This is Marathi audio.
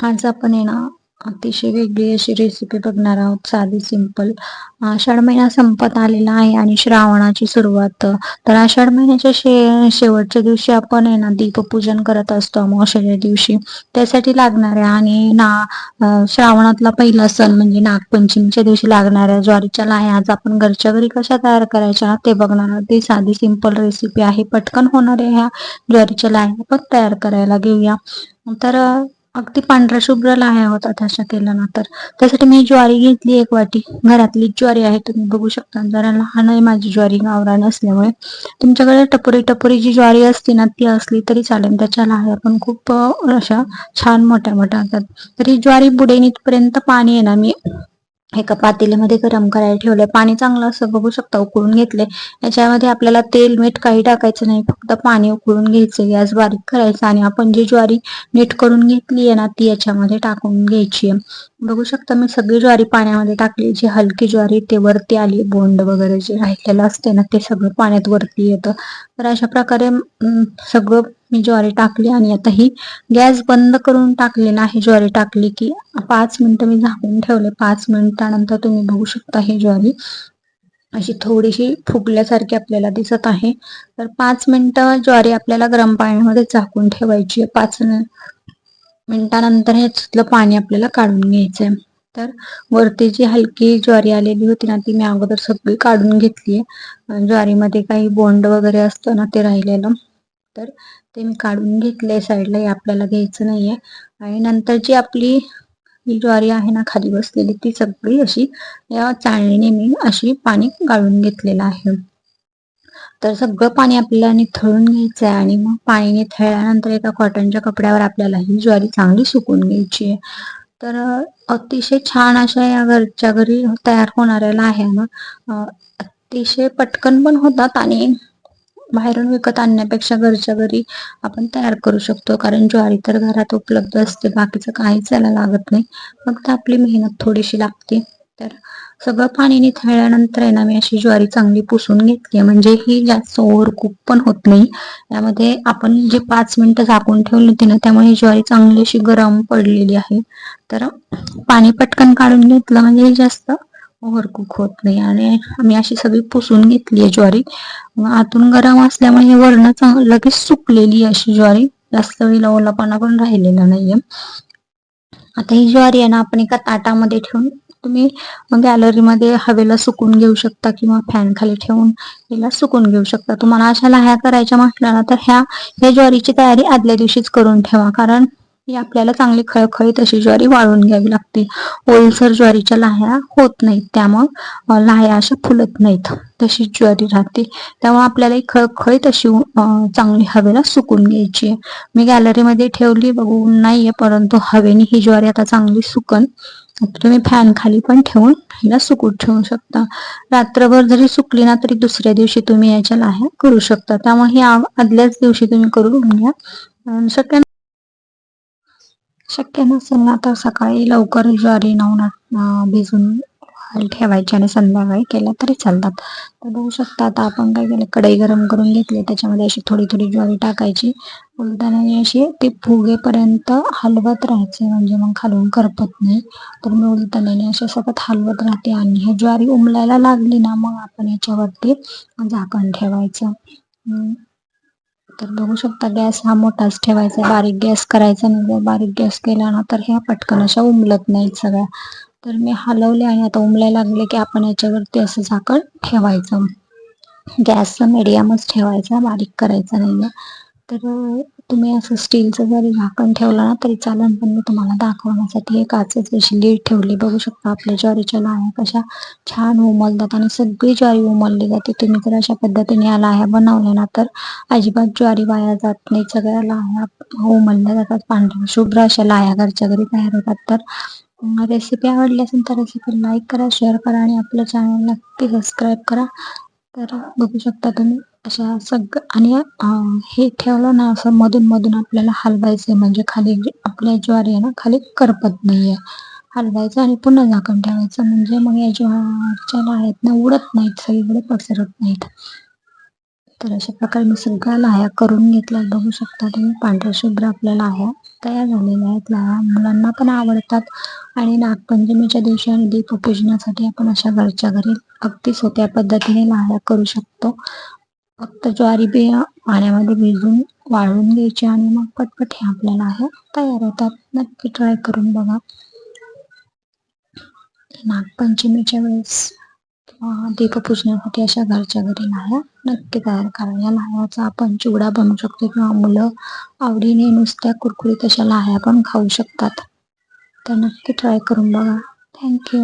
आज आपण आहे ना अतिशय वेगळी अशी रेसिपी बघणार आहोत. साधी सिंपल आषाढ महिना संपत आलेला आहे आणि श्रावणाची सुरुवात. तर आषाढ महिन्याच्या शे शेवटच्या दिवशी आपण आहे ना दीपपूजन करत असतो अमावश्याच्या दिवशी. त्यासाठी लागणाऱ्या आणि ना श्रावणातला पहिला सण म्हणजे नागपंचमीच्या दिवशी लागणाऱ्या ज्वारीच्या लाह्या. आज आपण घरच्या घरी कशा तयार करायच्या ते बघणार आहोत. ती साधी सिंपल रेसिपी आहे. पटकन होणाऱ्या ह्या ज्वारीच्या लाह्या आपण तयार करायला घेऊया. तर अगदी पांढरा शुभ्र लाह्या होतात अशा केल्यानंतर त्यासाठी मी ज्वारी घेतली एक वाटी. घरातली ज्वारी आहे तुम्ही बघू शकता. जरा लहान आहे माझी ज्वारी गावरान असल्यामुळे. तुमच्याकडे टपोरी टपोरी जी ज्वारी असते ना ती असली तरी चालेल. त्याच्या लाह्या पण खूप अशा छान मोठ्या मोठ्या होतात तरी ज्वारी बुडेन इथपर्यंत पाणी आहे ना मी एका पातेल्यामध्ये गरम करायला ठेवलंय. पाणी चांगलं असं बघू शकता उकळून घेतले याच्यामध्ये आपल्याला तेल मीठ काही टाकायचं नाही. फक्त पाणी उकळून घ्यायचं गॅस बारीक करायचा आणि आपण जी ज्वारी नीट करून घेतली आहे ना ती याच्यामध्ये टाकून घ्यायची आहे बघू शकता मी सगळी ज्वारी पाण्यामध्ये टाकली जी हलकी ज्वारी ते वरती आली बोंड वगैरे जे राहिलेलं असते ना ते सगळं पाण्यात वरती येतं. तर अशा प्रकारे सगळं मी ज्वारी टाकली आणि आता ही गॅस बंद करून टाकली आहे ज्वारी टाकली की पाच मिनिटं मी झाकून ठेवले. पाच मिनिटानंतर तुम्ही बघू शकता ही ज्वारी अशी थोडीशी फुगल्यासारखी आपल्याला दिसत आहे. तर पाच मिनिटं ज्वारी आपल्याला गरम पाण्यामध्ये झाकून ठेवायची आहे. पाच मिनिटानंतर ह्याच्यातलं पाणी आपल्याला काढून घ्यायचंय. तर वरती जी हलकी ज्वारी आलेली होती ना ती मी अगोदर सगळी काढून घेतली ज्वारीमध्ये काही बोंड वगैरे असतं ना ते राहिलेलं. तर ते मी काढून घेतले साईडला हे आपल्याला घ्यायचं नाहीये. आणि नंतर जी आपली ही ज्वारी आहे ना खाली बसलेली ती सगळी अशी या चाळणीने मी अशी पाणी गाळून घेतलेलं आहे. तर सगळं पाणी आपल्याला निथळून घ्यायचं आहे आणि मग पाणी निथळल्यानंतर एका कॉटनच्या कपड्यावर आपल्याला ही ज्वारी चांगली सुकून घ्यायची आहे. तर अतिशय छान अशा या घरच्या घरी तयार होणाऱ्या लाह्या अतिशय पटकन पण होतात आणि बाहेरून विकत आणण्यापेक्षा घरच्या घरी आपण तयार करू शकतो. कारण ज्वारी तर घरात उपलब्ध असते बाकीचं काहीच याला लागत नाही. फक्त आपली मेहनत थोडीशी लागते. तर सगळं पाणी निथळल्यानंतर आहे ना मी अशी ज्वारी चांगली पुसून घेतली. म्हणजे ही जास्त ओव्हर कुक पण होत नाही. यामध्ये आपण जे पाच मिनिटं झाकून ठेवली होती ना त्यामुळे ही ज्वारी चांगली अशी गरम पडलेली आहे. तर पाणी पटकन काढून घेतलं म्हणजे ही जास्त ओव्हर कुक होत नाही. आणि आम्ही अशी सगळी पुसून घेतली आहे ज्वारी. आतून गरम असल्यामुळे हे वरण चांगलं लगेच सुकलेली अशी ज्वारी. जास्त वेळेला ओलापणा पण राहिलेला नाहीये. आता ही ज्वारी आहे ना आपण एका ताटामध्ये ठेवून तुम्ही गॅलरीमध्ये हवेला सुकून घेऊ शकता किंवा फॅन खाली ठेवून हिला सुकून घेऊ शकता. तुम्हाला अशा लाह्या करायच्या म्हटल्या ना तर ह्या ह्या ज्वारीची तयारी आदल्या दिवशीच करून ठेवा. कारण ही आपल्याला चांगली खळखळीत अशी ज्वारी वाळून घ्यावी लागते. ओलसर ज्वारीच्या लाह्या होत नाहीत. त्यामुळं लाह्या अशा फुलत नाहीत. तशी ज्वारी राहते. त्यामुळे आपल्याला ही खळखळीत अशी चांगली हवेला सुकून घ्यायची आहे. मी गॅलरीमध्ये ठेवली बघून नाहीये परंतु हवेने ही ज्वारी आता चांगली सुकन तुम्ही फॅन खाली पण ठेवून हिला सुकून ठेवू शकता. रात्रभर जरी सुकली ना तरी दुसऱ्या दिवशी तुम्ही याच्या लाह्या करू शकता. त्यामुळे ही आदल्याच दिवशी तुम्ही करून घ्या. शक्य शक्य नसेल ना तर सकाळी लवकर ज्वारी नवनात भिजून ठेवायची आणि संध्याकाळी केल्या तरी चालतात. तर बघू शकता आता आपण काय केलं? कढई गरम करून घेतली. त्याच्यामध्ये अशी थोडी थोडी ज्वारी टाकायची. उलताना अशी ते फुगेपर्यंत हलवत राहायचे. म्हणजे मग खालून करपत नाही. तर मी उलताना अशी सतत हलवत राहते. आणि हे ज्वारी उमलायला लागली ना मग आपण याच्यावरती झाकण ठेवायचं. तर बघू शकता गॅस हा मोठाच ठेवायचा. बारीक गॅस करायचा नाही. जर बारीक गॅस केला ना तर ह्या पटकन अशा उमलत नाहीत सगळ्या. तर मी हलवले आणि आता उमलायला लागले की आपण याच्यावरती असं झाकण ठेवायचं. गॅसचं मीडियमच ठेवायचा बारीक करायचा नाही तर तुम्ही असं स्टीलचं जरी झाकण ठेवलं ना तरी चालेल पण मी तुम्हाला दाखवण्यासाठी एक काचेच अशी लीड ठेवली. बघू शकता आपल्या ज्वारीच्या लाह्या कशा छान उमलतात आणि सगळी ज्वारी उमलली जाते. तुम्ही जर अशा पद्धतीने या लाह्या बनवल्या ना तर अजिबात ज्वारी वाया जात नाही. सगळ्या लाह्या उमलल्या जातात. पांढऱ्या शुभ्र अशा लाह्या घरच्या घरी तयार होतात. तर रेसिपी आवडली असेल तर रेसिपी लाईक करा शेअर करा आणि आपलं चॅनल नक्की सबस्क्राईब करा. तर बघू शकता तुम्ही अशा सग आणि हे ठेवलं ना असं मधून मधून आपल्याला हलवायचं आहे म्हणजे खाली आपल्या ज्वारी आहे ना खाली करपत नाही आहे हलवायचं आणि पुन्हा झाकण ठेवायचं. म्हणजे मग या ज्वारच्या आहेत ना उडत नाहीत सगळीकडे पसरत नाहीत. तर अशा प्रकारे मी सगळ्या लाह्या करून घेतल्या बघू शकता तुम्ही पांढऱ्या शुभ्र आपल्या लाह्या तयार झालेल्या आहेत. लाह्या मुलांना पण आवडतात. आणि नागपंचमीच्या दिवशी आणि दीपपूजनासाठी आपण अशा घरच्या घरी अगदी सोप्या पद्धतीने लाह्या करू शकतो. फक्त ज्वारी बी पाण्यामध्ये भिजून वाळून घ्यायची आणि मग पटपट हे आपल्याला लाह्या तयार होतात. नक्की ट्राय करून बघा. नागपंचमीच्या वेळेस दीपपूजनासाठी अशा घरच्या घरी लाह्या नक्की तयार करा. या लाह्याचा आपण चिवडा बनवू शकतो किंवा मुलं आवडीने नुसत्या कुरकुरीत अशा लाह्या पण खाऊ शकतात. तर नक्की ट्राय करून बघा. थँक्यू